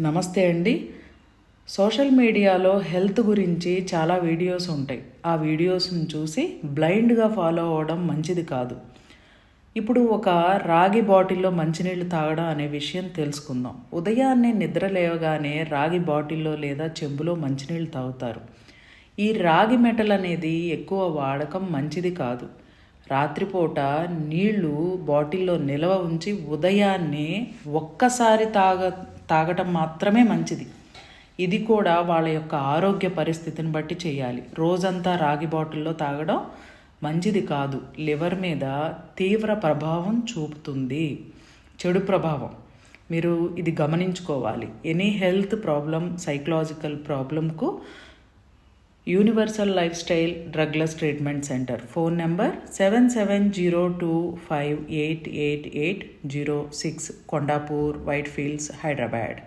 నమస్తే అండి. సోషల్ మీడియాలో హెల్త్ గురించి చాలా వీడియోస్ ఉంటాయి. ఆ వీడియోస్ని చూసి బ్లైండ్గా ఫాలో అవ్వడం మంచిది కాదు. ఇప్పుడు ఒక రాగి బాటిల్లో మంచినీళ్ళు తాగడం అనే విషయం తెలుసుకుందాం. ఉదయాన్నే నిద్ర లేవగానే రాగి బాటిల్లో లేదా చెంబులో మంచినీళ్ళు తాగుతారు. ఈ రాగి మెటల్ అనేది ఎక్కువ వాడకం మంచిది కాదు. రాత్రిపూట నీళ్ళు బాటిల్లో నిల్వ ఉంచి ఉదయాన్నే ఒక్కసారి తాగ తాగటం మాత్రమే మంచిది. ఇది కూడా వాళ్ళ యొక్క ఆరోగ్య పరిస్థితిని బట్టి చేయాలి. రోజంతా రాగి బాటిల్లో తాగడం మంచిది కాదు. లివర్ మీద తీవ్ర ప్రభావం చూపుతుంది. చెడు ప్రభావం. మీరు ఇది గమనించుకోవాలి. ఎనీ హెల్త్ ప్రాబ్లం సైకలాజికల్ ప్రాబ్లంకు universal life style drugless treatment centre phone number seven seven zero two five eight eight eight zero six Kondapur Whitefields Hyderabad